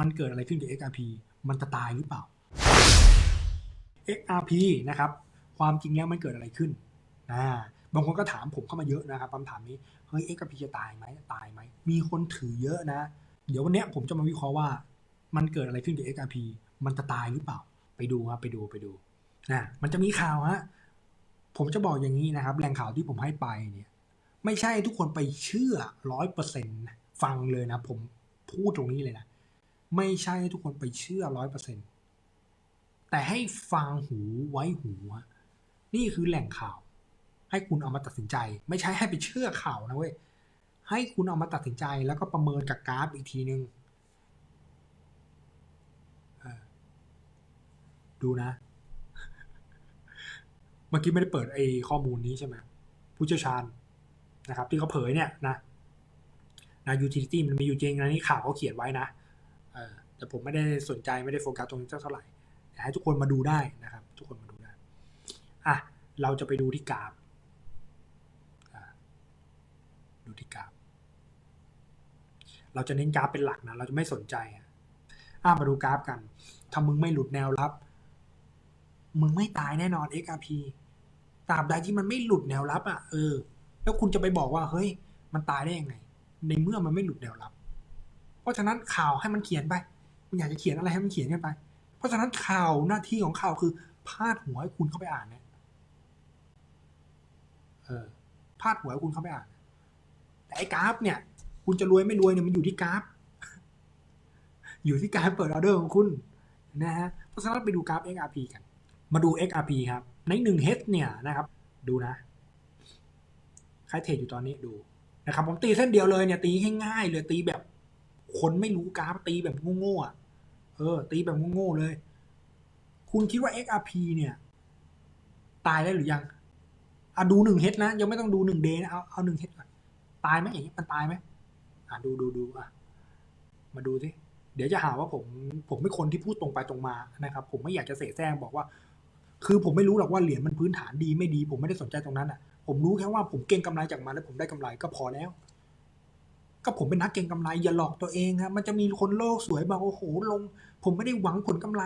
มันเกิดอะไรขึ้นกับ XRP มันจะตายหรือเปล่า XRP นะครับ ความจริงแล้วมันเกิดอะไรขึ้นอ่าบางคนก็ถามผมเข้ามาเยอะนะครับคำถามนี้ เฮ้ย XRP จะตายไหมตายไหม มีคนถือเยอะนะ เดี๋ยววันนี้ผมจะมาวิเคราะห์ว่า มันเกิดอะไรขึ้นกับ XRP มันจะตายหรือเปล่า ไปดูครับ ไปดู ไปดูนะมันจะมีข่าวฮะ ผมจะบอกอย่างนี้นะครับ แหล่งข่าวที่ผมให้ไปเนี่ย ไม่ใช่ทุกคนไปเชื่อร้อยเปอร์เซ็นต์ฟังเลยนะ ผมพูดตรงนี้เลยนะ ไม่ใช่ทุกคนไปเชื่อร้อยเปอร์เซ็นต์แต่ให้ฟังหูไว้หูอะนี่คือแหล่งข่าว ให้คุณเอามาตัดสินใจ ไม่ใช่ให้ไปเชื่อข่าวนะเว้ยให้คุณเอามาตัดสินใจแล้วก็ประเมินกับกราฟอีกทีนึงดูนะ เมื่อกี้ไม่ได้เปิดไอ้ข้อมูลนี้ใช่ไหมผู้เชี่ยวชาญนะครับ ที่เขาเผยเนี่ยนะนะยูทิลิตี้มันมีอยู่จริงนะนี่ข่าวเขาเขียนไว้นะ แต่ผมไม่ได้สนใจไม่ได้โฟกัสตรงนี้เท่าไหร่อยากให้ทุกคนมาดูได้นะครับ ทุกคนมาดูได้อะเราจะไปดูที่กราฟดูที่กราฟ เราจะเน้นกราฟเป็นหลักนะเราจะไม่สนใจอะอะมาดูกราฟกัน ถ้ามึงไม่หลุดแนวรับ มึงไม่ตายแน่นอน XRP ตราบใดที่มันไม่หลุดแนวรับอะเออ แล้วคุณจะไปบอกว่าเฮ้ย มันตายได้ยังไง ในเมื่อมันไม่หลุดแนวรับ เพราะฉะนั้นข่าวให้มันเขียนไปมันอยากจะเขียนอะไรให้มันเขียนกันไป เพราะฉะนั้นข่าวหน้าที่ของข่าวคือพาดหัวให้คุณเข้าไปอ่านเนี่ยเออพาดหัวให้คุณเข้าไปอ่าน แต่ไอ้กราฟเนี่ย คุณจะรวยไม่รวยเนี่ยมันอยู่ที่กราฟ อยู่ที่การเปิดออเดอร์ของคุณนะฮะเพราะฉะนั้นไปดูกราฟ XRP กัน มาดู XRP ครับ ในหนึ่ง H เนี่ยนะครับ ดูนะใครเทรดอยู่ตอนนี้ดูนะครับผมตีเส้นเดียวเลยเนี่ยตีง่ายๆเลยตีแบบ คนไม่รู้กราฟตีแบบโง่ๆอะเออ ตีแบบโง่ๆเลย คุณคิดว่า XRP เนี่ย ตายได้หรือยังอะดูหนึ่งเฮดนะ ยังไม่ต้องดูหนึ่งเดนะเอาเอาหนึ่งเฮดก่อนตายไหมอย่างนี้มันตายไหมอะดูดูดูอะ มาดูสิเดี๋ยวจะหาว่าผมผมไม่คนที่พูดตรงไปตรงมานะครับ ผมไม่อยากจะเสแสร้งบอกว่า คือผมไม่รู้หรอกว่าเหรียญมันพื้นฐานดีไม่ดี ผมไม่ได้สนใจตรงนั้นอะ ผมรู้แค่ว่าผมเก็งกำไรจากมันแล้วผมได้กำไรก็พอแล้ว ก็ผมเป็นนักเก็งกำไรอย่าหลอกตัวเองครับมันจะมีคนโลกสวยบอกโอ้โหลง ผมไม่ได้หวังผลกำไร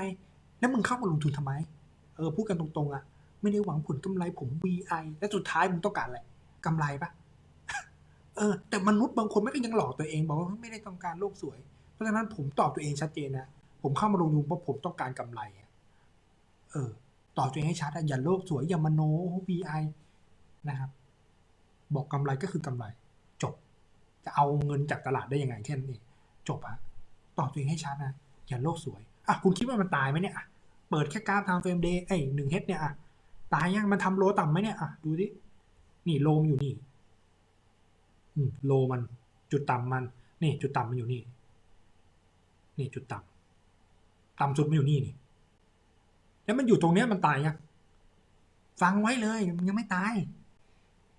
แล้วมึงเข้ามาลงทุนทำไม เออพูดกันตรงๆอะ ไม่ได้หวังผลกำไรผม VI แล้วสุดท้ายมึงต้องการอะไรกำไรปะเออแต่มนุษย์บางคนไม่ก็ยังหลอกตัวเองบอกว่าไม่ได้ต้องการโลกสวย เพราะฉะนั้นผมตอบตัวเองชัดเจนนะผมเข้ามาลงทุนเพราะผมต้องการกำไรเออตอบตัวเองให้ชัดอะอย่าโลกสวยอย่ามโน VI นะครับ บอกกำไรก็คือกำไร จะเอาเงินจากตลาดได้ยังไงแค่นั้นเองจบฮะตอบตัวเองให้ชัดนะอย่าโลกสวยอะคุณคิดว่ามันตายไหมเนี่ยอะเปิดแค่กราฟทางเฟรมเดย์ไอ้หนึ่งเฮดเนี่ยอะตายยังมันทำโลต่ำไหมเนี่ยอะดูดินี่โลมอยู่นี่อืมโลมันจุดต่ำมัน นี่ จุดต่ำมันอยู่นี่ นี่จุดต่ำต่ำสุดมันอยู่นี่นี่ แล้วมันอยู่ตรงเนี้ยมันตายยังฟังไว้เลย มันยังไม่ตาย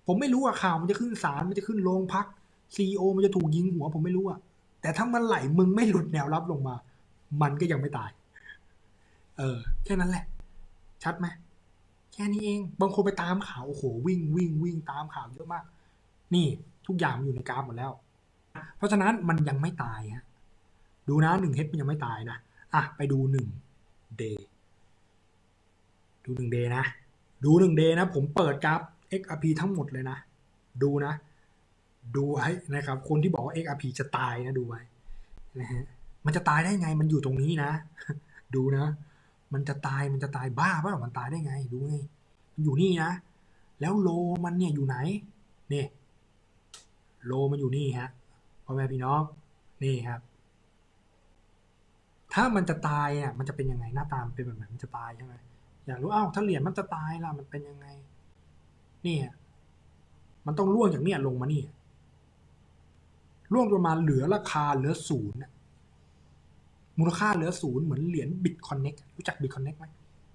ผมไม่รู้อะข่าวมันจะขึ้นศาลมันจะขึ้นโรงพัก ซีโอมันจะถูกยิงหัวผมไม่รู้อะแต่ถ้ามันไหลมึงไม่หลุดแนวรับลงมา มันก็ยังไม่ตาย เออ แค่นั้นแหละ ชัดไหมแค่นี้เอง บางคนไปตามข่าวโอ้โหวิ่งวิ่งวิ่งตามข่าวเยอะมาก นี่ทุกอย่างอยู่ในกราฟหมดแล้ว เพราะฉะนั้นมันยังไม่ตายฮะดูนะหนึ่งเฮดมันยังไม่ตายนะอะไปดูหนึ่งเดย์ดูหนึ่งเดย์นะ ดูหนึ่งเดย์นะ ผมเปิดกราฟ XRP ทั้งหมดเลยนะ ดูนะ ดูไว้นะครับ คนที่บอกว่า XRP จะตายนะดูไว้นะฮะมันจะตายได้ไงมันอยู่ตรงนี้นะ ดูนะ มันจะตายมันจะตายบ้าเปล่ามันตายได้ไง ดูไงมันอยู่นี่นะ แล้วโลมันเนี่ยอยู่ไหนนี่โลมันอยู่นี่ฮะพ่อแม่พี่น้องนี่ครับ ถ้ามันจะตายอะมันจะเป็นยังไงหน้าตามเป็นแบบไหนมันจะตายใช่ไหมอยากรู้อ้าวถ้าเหรียญมันจะตายล่ะมันเป็นยังไง เนี่ย มันต้องล่วงจากเนี่ยลงมานี่ ล่วงประมาณเหลือราคาเหลือศูนย์มูลค่าเหลือศูนย์เหมือนเหรียญบิตคอนเน็กรู้จักบิตคอนเน็กไหม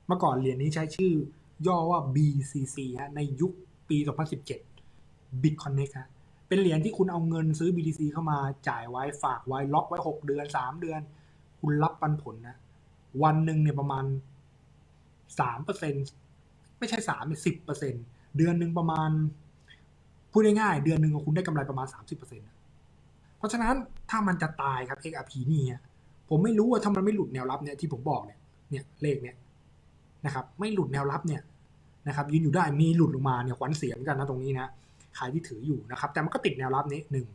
เมื่อก่อนเหรียญนี้ใช้ชื่อย่อว่า BCC ฮะในยุคปี 2017 Bitconnect ฮะเป็นเหรียญที่คุณเอาเงินซื้อ BTC เข้ามาจ่ายไว้ฝากไว้ล็อกไว้ 6 เดือน 3 เดือน คุณรับปันผลนะ วันหนึ่งเนี่ยประมาณ 3%ไม่ใช่3เนี่ย10%เดือนหนึ่งประมาณ พูดง่ายๆเดือนหนึ่งคุณได้กำไรประมาณ 30%เพ ราะฉะนั้นถ้ามันจะตายครับ XRP นี่ผมไม่รู้ว่าถ้ามันไม่หลุดแนวรับเนี่ยที่ผมบอกเนี่ยเนี่ยเลขเนี่ยนะครับไม่หลุดแนวรับเนี่ยนะครับยืนอยู่ได้มีหลุดลงมาเนี่ยขวัญเสียเหมือนกันนะตรงนี้นะใครที่ถืออยู่นะครับแต่มันก็ติดแนวรับนี้หนึ่ง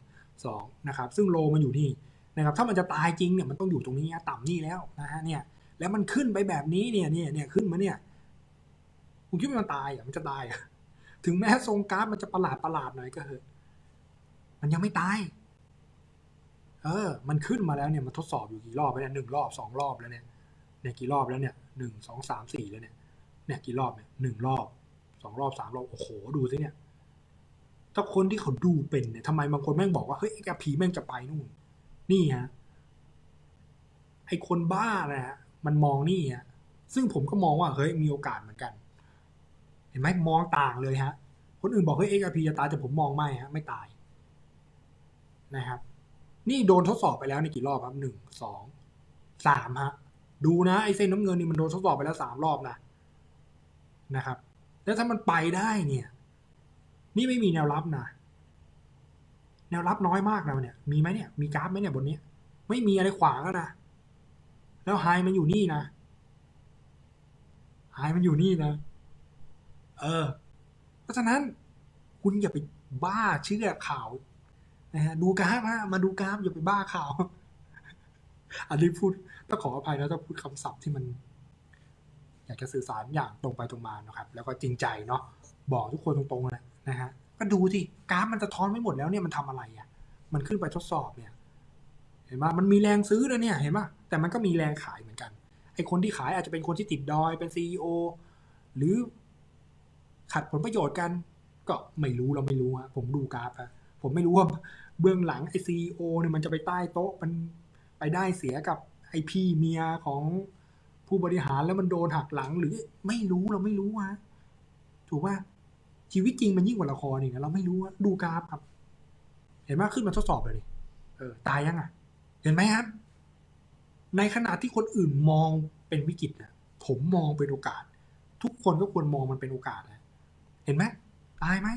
สองนะครับซึ่งโลมันอยู่นี่นะครับถ้ามันจะตายจริงเนี่ยมันต้องอยู่ตรงนี้นะต่ำนี่แล้วนะฮะเนี่ยแล้วมันขึ้นไปแบบนี้เนี่ยเนี่ยเนี่ยขึ้นมาเนี่ยคุณคิดว่ามันตายเหรอะมันจะตายอะถึงแม้ทรงกราฟมันจะประหลาดประหลาดหน่อยก็เถอะมันยังไม่ตาย เออ มันขึ้นมาแล้วเนี่ยมันทดสอบอยู่กี่รอบแล้วเนี่ยหนึ่งรอบสองรอบแล้วเนี่ยเนี่ยกี่รอบแล้วเนี่ยหนึ่งสองสามสี่แล้วเนี่ยเนี่ยกี่รอบเนี่ยหนึ่งรอบสองรอบสามรอบโอ้โหดูสิเนี่ยถ้าคนที่เขาดูเป็นเนี่ยทำไมบางคนแม่งบอกว่าเฮ้ยไอ้กผีแม่งจะไปนู่น นี่ฮะไอ้คนบ้านะฮะมันมองนี่ฮะซึ่งผมก็มองว่าเฮ้ยมีโอกาสเหมือนกัน เห็นไหมมองต่างเลยฮะ คนอื่นบอกเฮ้ยเอ็กพีจะตายแต่ผมมองไม่ฮะ ไม่ตายนะครับ นี่โดนทดสอบไปแล้วในกี่รอบครับหนึ่งสองสามฮะ ดูนะไอ้เส้นน้ำเงินนี่มันโดนทดสอบไปแล้วสามรอบนะนะครับ แล้วถ้ามันไปได้เนี่ย นี่ไม่มีแนวรับนะแนวรับน้อยมากนะเนี่ย มีไหมเนี่ย มีกราฟไหมเนี่ยบนนี้ ไม่มีอะไรขวางแล้วนะ แล้วไฮมันอยู่นี่นะไฮมันอยู่นี่นะ เออ เพราะฉะนั้นคุณอย่าไปบ้าเชื่อข่าว นะฮะดูกราฟฮะมาดูกราฟอย่าไปบ้าข่าว อันนี้พูดต้องขออภัยนะถ้าพูดคำศัพท์ที่มัน อยากจะสื่อสารอย่างตรงไปตรงมานะครับ แล้วก็จริงใจเนาะบอกทุกคนตรงๆเลยนะฮะก็ดูสิกราฟมันจะท้อนไม่หมดแล้วเนี่ยมันทำอะไรอะ มันขึ้นไปทดสอบเนี่ย เห็นไหมมันมีแรงซื้อนะเนี่ยเห็นไหมแต่มันก็มีแรงขายเหมือนกันไอ้คนที่ขายอาจจะเป็นคนที่ติดดอยเป็นซีอหรือขัดผลประโยชน์กัน ก็ไม่รู้เราไม่รู้ฮะผมดูกราฟอะ ผมไม่รู้ว่าเบื้องหลังไอซีโอเนี่ยมันจะไปใต้โต๊ะมันไปได้เสียกับไอพี่เมียของผู้บริหารแล้วมันโดนหักหลัง หรือไม่รู้เราไม่รู้ฮะถูกป่ะชีวิตจริงมันยิ่งกว่าละครอีกนะเราไม่รู้อะดูกราฟครับ เห็นไหมขึ้นมาทดสอบเลยดิเออ ตายยังอะ เห็นไหมครับ ในขณะที่คนอื่นมองเป็นวิกฤตนะผมมองเป็นโอกาส ทุกคนก็ควรมองมันเป็นโอกาสนะเห็นไหมตายไหม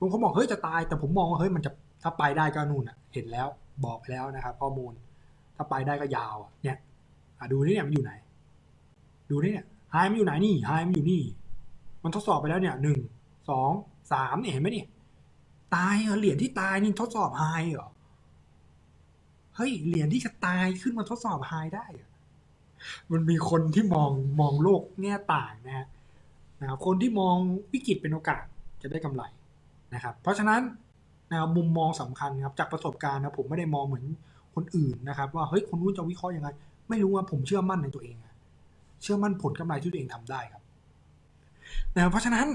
บางคนบอกเฮ้ยจะตาย แต่ผมมองว่าเฮ้ยมันจะถ้าไปได้ก็นู่นอะ เห็นแล้วบอกไปแล้วนะครับ ข้อมูล ถ้าไปได้ก็ยาวอะเนี่ยอะดูนี่เนี่ยมันอยู่ไหน ดูนี่เนี่ยไฮมันอยู่ไหนนี่ไฮมันอยู่นี่ มันทดสอบไปแล้วเนี่ยหนึ่งสองสามเนี่ยเห็นไหมเนี่ยตายเหรียญที่ตายนี่ทดสอบไฮเหรอเฮ้ยเหรียญที่จะตายขึ้นมาทดสอบไฮได้อะมันมีคนที่มองมองโลกแง่ต่างนะฮะนะครับคนที่มองวิกฤตเป็นโอกาสจะได้กำไร นะครับ เพราะฉะนั้นนะมุมมองสำคัญครับจากประสบการณ์นะผมไม่ได้มองเหมือนคนอื่นนะครับ ว่าเฮ้ยคนนู้นจะวิเคราะห์ยังไง ไม่รู้ว่าผมเชื่อมั่นในตัวเองเชื่อมั่นผลกำไรที่ตัวเองทำได้ครับนะเพราะฉะนั้น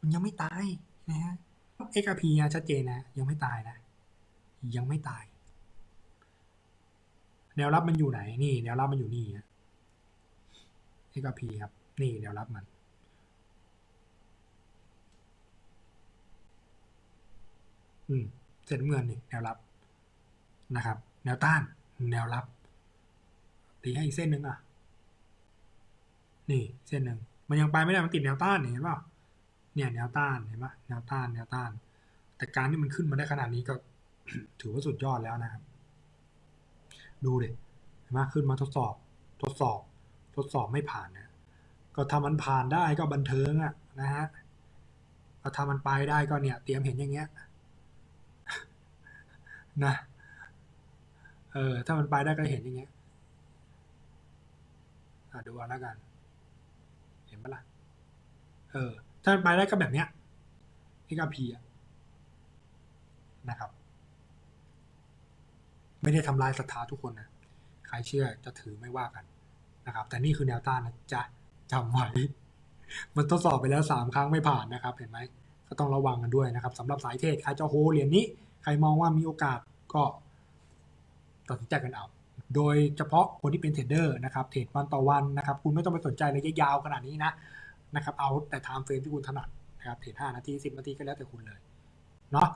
มันยังไม่ตายนะฮะเอ็กพีชัดเจนนะ ยังไม่ตายนะ ยังไม่ตาย แนวรับมันอยู่ไหน นี่ แนวรับมันอยู่นี่ฮะ XRP ครับ นี่แนวรับมัน อืมเส้นเงินนี่แนวรับนะครับ แนวต้าน แนวรับ ตีให้อีกเส้นหนึ่งอะ นี่เส้นหนึ่งมันยังไปไม่ได้มันติดแนวต้านเห็นป่าเนี่ยแนวต้านเห็นปะแนวต้าน แนวต้าน แต่การที่มันขึ้นมาได้ขนาดนี้ก็ ถือว่าสุดยอดแล้วนะครับ ดูดิเห็นไหมขึ้นมาทดสอบ ทดสอบ ทดสอบไม่ผ่านนะก็ถ้ามันผ่านได้ก็บันเทิงอะนะฮะก็ถ้ามันไปได้ก็เนี่ย เตรียมเห็นอย่างเงี้ย นะเออถ้ามันไปได้ก็เห็นอย่างเงี้ยอะดูเอาแล้วกัน เห็นปะล่ะเออ ถ้ามันไปได้ก็แบบเนี้ย XRP อะนะครับ ไม่ได้ทำลายศรัทธาทุกคนนะใครเชื่อจะถือไม่ว่ากันนะครับ แต่นี่คือแนวต้านนะจะจำไว้มันทดสอบไปแล้วสามครั้งไม่ผ่านนะครับ เห็นไหมก็ต้องระวังกันด้วยนะครับสำหรับสายเทรดใครจะโฮเหรียญนี้ ใครมองว่ามีโอกาสก็ตัดสินใจกันเอา โดยเฉพาะคนที่เป็นเทรดเดอร์นะครับ เทรดวันต่อวันนะครับ คุณไม่ต้องไปสนใจระยะยาวขนาดนี้นะนะครับ เอาแต่ไทม์เฟรมที่คุณถนัดนะครับ เทรดห้านาทีสิบนาทีก็แล้วแต่คุณเลย เนาะ